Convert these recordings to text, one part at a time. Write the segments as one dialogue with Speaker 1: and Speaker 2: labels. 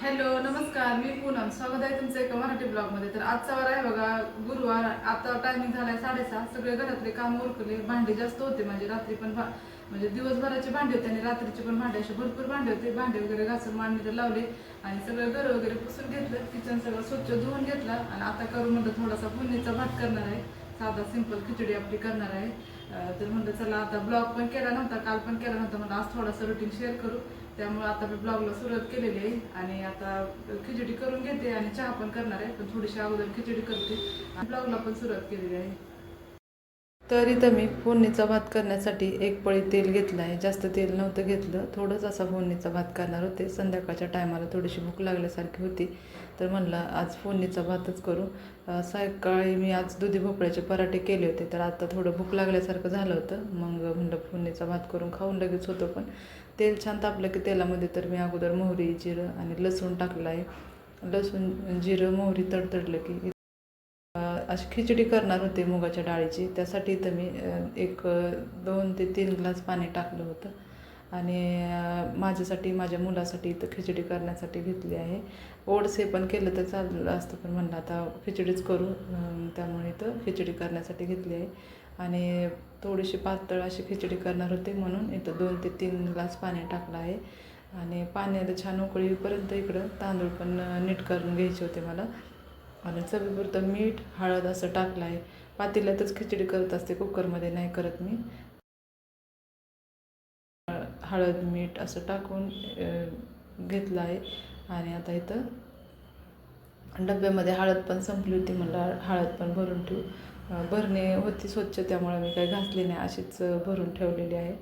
Speaker 1: Hello नमस्कार. मी पूनम. स्वागत आहे तुमचं एका मराठी ब्लॉगमध्ये. तर आजचा वार आहे बघा गुरुवार. आता टायमिंग झालाय साडेसहा. सगळे घरातले काम उरकले. भांडे जास्त होते म्हणजे रात्री पण भा- म्हणजे दिवसभराचे भांडे होते आणि रात्रीचे पण भांडे. असे भरपूर भांडे होते. भांडे वगैरे घासून मांडणी लावले आणि सगळं घर वगैरे पुसून घेतलं. किचन सगळं स्वच्छ धुवून घेतलं. आणि आता करून म्हणलं थोडासा पुण्याचा भात करणार आहे. साधा सिंपल खिचडी आपली करणार आहे. तर म्हणलं चला आता ब्लॉग पण केला नव्हता काल पण केला नव्हता. म्हणलं आज थोडासा रुटीन शेअर करू. त्यामुळे आता मी ब्लॉगला सुरुवात केलेली आहे आणि आता खिचडी करून घेते आणि चहा पण करणार आहे पण थोडीशी अगोदर खिचडी करते. आणि ब्लॉगला पण सुरुवात केलेली आहे. तर इथं मी फोडणीचा भात करण्यासाठी एक पळी तेल घेतलं आहे. जास्त तेल नव्हतं घेतलं. थोडंच असा फोडणीचा भात करणार होते. संध्याकाळच्या टायमाला थोडीशी भूक लागल्यासारखी होती. तर म्हणलं आज फोडणीचा भातच करू. सकाळी मी आज दुधी भोपळ्याचे पराठे केले होते. तर आता थोडं भूक लागल्यासारखं झालं होतं. मग म्हणलं फोडणीचा भात करून खाऊन लगेच होतं पण. तेल छान तापलं की तेलामध्ये तर मी अगोदर मोहरी जिरं आणि लसूण टाकलं आहे. लसूण जिरं मोहरी तडतडलं की अशी खिचडी करणार होते मुगाच्या डाळीची. त्यासाठी तर मी एक दोन ते तीन ग्लास पाणी टाकलं होतं. आणि माझ्यासाठी माझ्या मुलासाठी इथं खिचडी करण्यासाठी घेतली आहे. ओडसे पण केलं तर चाललं असतं पण म्हणलं आता खिचडीच करू. त्यामुळे इथं खिचडी करण्यासाठी घेतली आहे. आणि थोडीशी पातळ अशी खिचडी करणार होते म्हणून इथं दोन ते तीन ग्लास पाणी टाकलं आहे. आणि पाण्याला छान उकळीपर्यंत इकडं तांदूळ पण नीट करून घ्यायचे होते मला. आणि चवीपुरतं मीठ हळद असं टाकलं आहे पातेल्यातच खिचडी करत असते कुकरमध्ये नाही करत मी. हळद मीठ असं टाकून घेतलं आहे आणि आता इथं डब्यामध्ये हळद पण संपली होती मला हळद पण भरून ठेवू. भरणे होती स्वच्छ त्यामुळे मी काही घासली नाही अशीच भरून ठेवलेली आहे.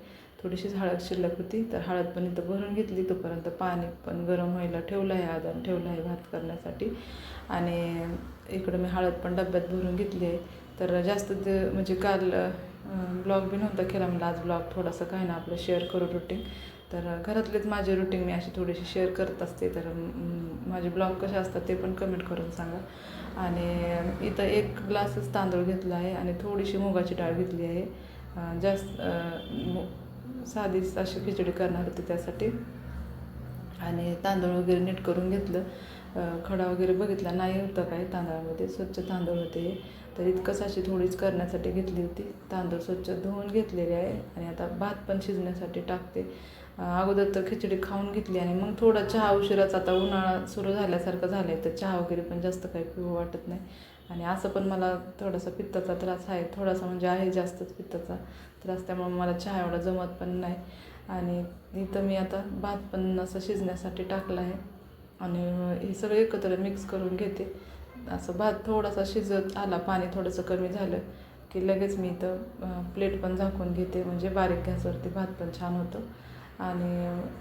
Speaker 1: थोडीशीच हळद शिल्लक होती. तर हळद पण इथं भरून घेतली. तोपर्यंत पाणी पण गरम व्हायला ठेवलं आहे. आधार ठेवलं आहे भात करण्यासाठी. आणि इकडं मी हळद पण डब्यात भरून घेतली आहे. तर जास्त ते म्हणजे काल ब्लॉग बी नव्हता केला. मला आज ब्लॉग थोडासा काय ना आपलं शेअर करू रुटीन. तर घरातलेच माझे रुटीन मी अशी थोडीशी शेअर करत असते. तर माझे ब्लॉग कसे असतात ते पण कमेंट करून सांगा. आणि इथं एक ग्लासच तांदूळ घेतला आहे. आणि थोडीशी मुगाची डाळ घेतली आहे. जास्त साधीच अशी खिचडी करणार होती त्यासाठी. आणि तांदूळ वगैरे नीट करून घेतलं. खडा वगैरे बघितला नाही होतं काय तांदळामध्ये स्वच्छ तांदूळ होते. तर इतकंच अशी थोडीच करण्यासाठी घेतली होती. तांदूळ स्वच्छ धुवून घेतलेले आहे. आणि आता भात पण शिजण्यासाठी टाकते. अगोदर तर खिचडी खाऊन घेतली आणि मग थोडा चहा उशिराच आता उन्हाळा सुरू झाल्यासारखं झालं आहे तर चहा वगैरे पण जास्त काही पिऊ वाटत नाही. आणि असं पण मला थोडासा पित्ताचा त्रास आहे. थोडासा म्हणजे आहे जास्तच पित्ताचा त्रास त्यामुळे मला चहा एवढा जमत पण नाही. आणि इथं मी आता भात पण असं शिजण्यासाठी टाकलं आहे. आणि हे सगळं एकत्र मिक्स करून घेते. असं भात थोडासा शिजत आला पाणी थोडंसं कमी झालं की लगेच मी इथं प्लेट पण झाकून घेते. म्हणजे बारीक गॅसवरती भात पण छान होतं. आणि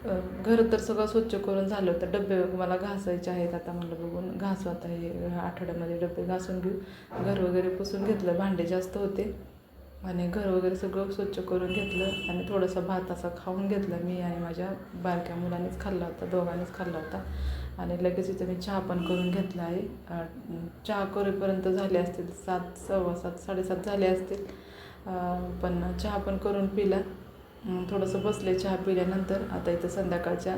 Speaker 1: घरं घर तर सगळं स्वच्छ करून झालं होतं डबे मला घासायचे आहेत. आता म्हणलं बघून घासू आता हे आठवड्यामध्ये डबे घासून घेऊ. घर वगैरे पुसून घेतलं भांडे जास्त होते. आणि घर वगैरे सगळं स्वच्छ करून घेतलं आणि थोडासा भात असा खाऊन घेतला मी आणि माझ्या बारक्या मुलांनीच खाल्ला होता दोघांनीच खाल्ला होता. आणि लगेच इथं मी चहा पण करून घेतला आहे. चहा करेपर्यंत झाले असतील सात सव्वा सात साडेसात झाले असतील. पण चहा पण करून पिला. थोडंसं बसले चहा पिल्यानंतर आता इथं संध्याकाळच्या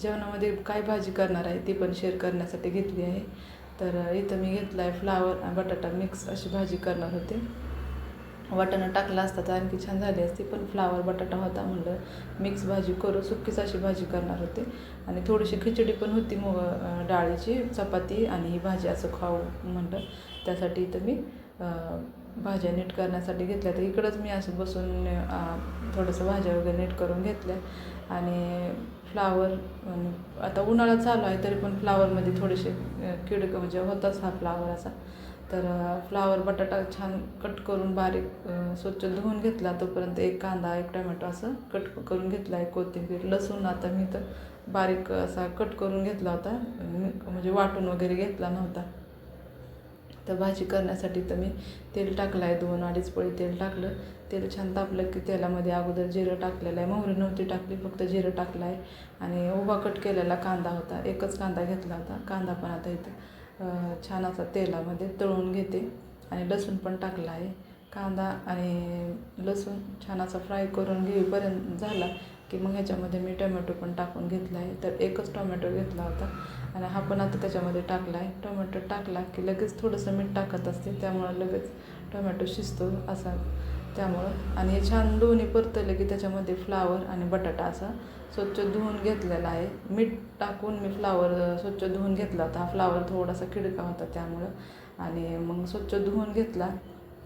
Speaker 1: जेवणामध्ये काय भाजी करणार आहे ती पण शेअर करण्यासाठी घेतली आहे. तर इथं मी घेतला आहे फ्लावर आणि बटाटा मिक्स अशी भाजी करणार होते. वाटाणा टाकला असता तर आणखी छान झाली असती पण फ्लावर बटाटा होता म्हणलं मिक्स भाजी करू सुक्कीच अशी भाजी करणार होते. आणि थोडीशी खिचडी पण होती मग डाळीची चपाती आणि ही भाजी असं खाऊ म्हणलं. त्यासाठी इथं मी भाज्या नीट करण्यासाठी घेतल्या. तर इकडंच मी असं बसून थोडंसं भाज्या वगैरे नीट करून घेतल्या. आणि फ्लावर आता उन्हाळा चालू आहे तरी पण फ्लावरमध्ये थोडेसे किड म्हणजे होताच हा फ्लावर असा. तर फ्लावर बटाटा छान कट करून बारीक स्वच्छ धुवून घेतला तोपर्यंत एक कांदा एक टोमॅटो असं कट करून घेतला. आहे कोथिंबीर लसूण आता मी तर बारीक असा कट करून घेतला होता. म्हणजे वाटून वगैरे घेतला नव्हता. तर भाजी करण्यासाठी तर मी तेल टाकलं आहे दोन अडीच पळी तेल टाकलं. तेल छान तापलं की तेलामध्ये अगोदर जिरं टाकलेलं आहे. मोहरी नव्हती टाकली फक्त जिरं टाकलं आहे. आणि उभा कट केलेला कांदा होता एकच कांदा घेतला होता. कांदा पण आता इथं छान असा तेलामध्ये तळून घेते. आणि लसूण पण टाकला आहे. कांदा आणि लसूण छान असा फ्राय करून घेईपर्यंत झाला. की मग ह्याच्यामध्ये मी टोमॅटो पण टाकून घेतला आहे. तर एकच टोमॅटो घेतला होता आणि हा पण आता त्याच्यामध्ये टाकला आहे. टोमॅटो टाकला की लगेच थोडंसं मीठ टाकत असते त्यामुळं लगेच टोमॅटो शिजतो असा. त्यामुळं आणि हे छान दोन्ही परतलं की त्याच्यामध्ये फ्लावर आणि बटाटा असा स्वच्छ धुवून घेतलेला आहे. मीठ टाकून मी फ्लावर स्वच्छ धुवून घेतला होता. हा फ्लावर थोडासा खिडका होता त्यामुळं. आणि मग स्वच्छ धुवून घेतला.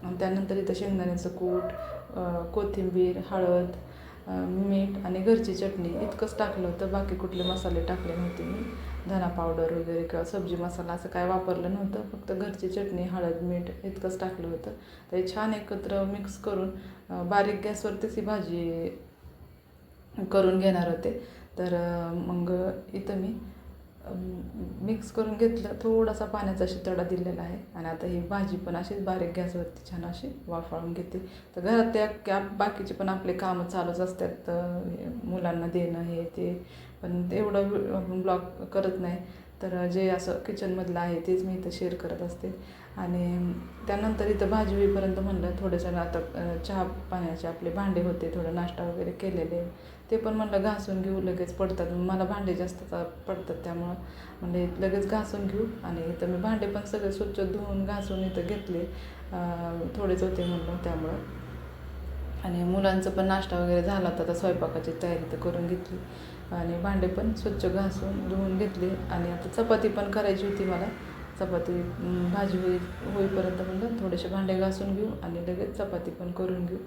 Speaker 1: आणि त्यानंतर इथं शेंगदाण्याचं कूट कोथिंबीर हळद मीठ आणि घरची चटणी इतकंच टाकलं होतं. बाकी कुठले मसाले टाकले नव्हते मी. धना पावडर वगैरे किंवा सब्जी मसाला असं काय वापरलं नव्हतं. फक्त घरची चटणी हळद मीठ इतकंच टाकलं होतं. ते छान एकत्र मिक्स करून बारीक गॅसवरतीच ही भाजी करून घेणार होते. तर मग इथं मी मिक्स करून घेतलं थोडासा पाण्याचा अशी तडा दिलेला आहे. आणि आता ही भाजी पण अशीच बारीक गॅसवरती छान अशी वाफाळून घेते. तर घरात त्या त्या बाकीचे पण आपले कामं चालूच असतात. तर हे मुलांना देणं हे ते. पण तेवढं ब्लॉक करत नाही. तर जे असं किचनमधलं आहे तेच मी इथं शेअर करत असते. आणि त्यानंतर इथं भाजी होईपर्यंत म्हणलं थोडंसं आता चहा पाण्याचे आपले भांडे होते थोडं नाश्ता वगैरे केलेले. ते पण म्हणलं घासून घेऊ लगेच पडतात. मला भांडे जास्त पडतात त्यामुळं. म्हणजे लगेच घासून घेऊ. आणि इथं मी भांडे पण सगळे स्वच्छ धुवून घासून इथं घेतले. थोडेच होते म्हणलं त्यामुळं. आणि मुलांचं पण नाश्ता वगैरे झाला होता आता स्वयंपाकाची तयारी तर करून घेतली. आणि भांडे पण स्वच्छ घासून धुवून घेतले. आणि आता चपाती पण करायची होती मला. चपाती भाजी होई होईपर्यंत म्हणलं थोडेसे भांडे घासून घेऊ आणि लगेच चपाती पण करून घेऊ.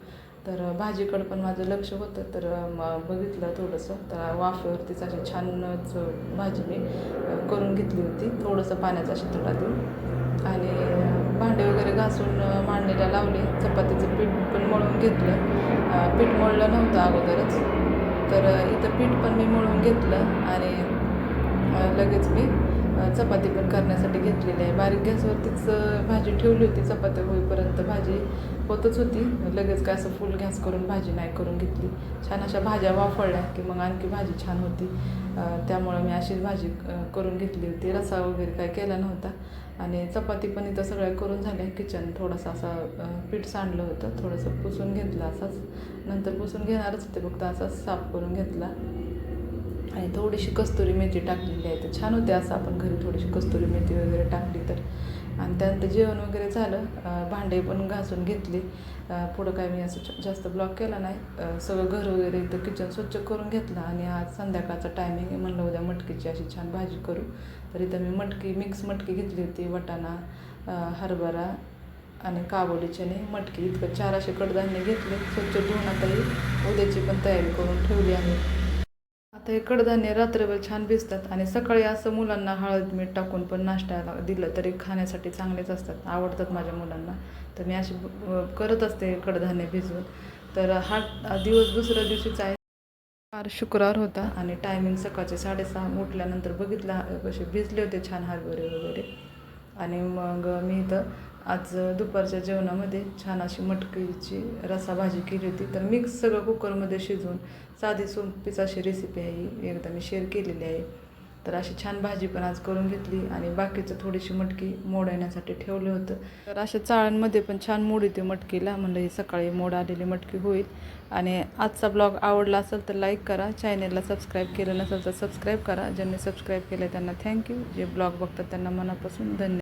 Speaker 1: तर भाजीकडं पण माझं लक्ष होतं. तर मग बघितलं थोडंसं. तर वाफेवरतीच अशी छानच भाजी मी करून घेतली होती. थोडंसं पाण्याचा शितळा देऊन. आणि भांडे वगैरे घासून मांडणीला लावले. चपातीचं पीठ पण मळून घेतलं. पीठ मळलं नव्हतं अगोदरच. तर इथं पीठ पण मी मळून घेतलं आणि लगेच मी चपाती पण करण्यासाठी घेतलेली आहे. बारीक गॅसवरतीच भाजी ठेवली होती. चपाती होईपर्यंत भाजी होतच होती. लगेच काय असं फुल गॅस करून भाजी नाही करून घेतली. छान अशा भाज्या वाफळल्या की मग आणखी भाजी छान होती. त्यामुळं मी अशीच भाजी करून घेतली होती. रसा वगैरे काय केला नव्हता. आणि चपाती पण इथं सगळ्या करून झाल्या किचन थोडंसं असं पीठ सांडलं होतं. थोडंसं पुसून घेतलं असाच. नंतर पुसून घेणारच होते फक्त असाच साफ करून घेतला. आणि थोडीशी कस्तुरी मेथी टाकलेली आहे. तर छान होते असं आपण घरी थोडीशी कस्तुरी मेथी वगैरे टाकली तर. आणि त्यानंतर जेवण वगैरे झालं. भांडे पण घासून घेतले. पुढं काय मी असं जास्त ब्लॉक केला नाही. सगळं घर वगैरे इथं किचन स्वच्छ करून घेतलं आणि आज संध्याकाळचा टायमिंग आहे म्हणलं उद्या मटकीची अशी छान भाजी करू. तर इथं मी मटकी मिक्स मटकी घेतली होती. वटाणा हरभरा आणि काबोली चणे मटकी इतकं चार असे कडधान्य घेतले. स्वच्छ धुवून आता उद्याची पण तयारी करून ठेवली आहे आता हे कडधान्य रात्रभर छान भिजतात आणि सकाळी असं मुलांना हळद मीठ टाकून पण नाश्त्याला दिलं तरी खाण्यासाठी चांगलेच असतात आवडतात माझ्या मुलांना. तर मी अशी करत असते कडधान्य भिजवून. तर हा दिवस दुसऱ्या दिवशीचा आहे. फार शुक्रवार होता आणि टायमिंग सकाळचे साडेसहा उठल्यानंतर बघितलं कसे भिजले होते छान हरभरे वगैरे. आणि मग मी इथं आज दुपारच्या जेवणामध्ये छान अशी मटकीची रसा भाजी केली होती. तर मिक्स सगळं कुकरमध्ये शिजवून साधी सोपीच अशी रेसिपी आहे ही. एकदा मी शेअर केलेली आहे. तर अशी छान भाजी पण आज करून घेतली आणि बाकीचं थोडीशी मटकी मोडण्यासाठी ठेवलं होतं. तर अशा चाळांमध्ये पण छान मोड येते मटकीला. म्हणलं ही सकाळी मोड आलेली मटकी होईल. आणि आजचा ब्लॉग आवडला असेल तर लाईक करा. चॅनेलला सबस्क्राईब केलं नसेल तर सबस्क्राईब करा. ज्यांनी सबस्क्राईब केलं त्यांना थँक्यू जे ब्लॉग बघतात त्यांना मनापासून धन्यवाद.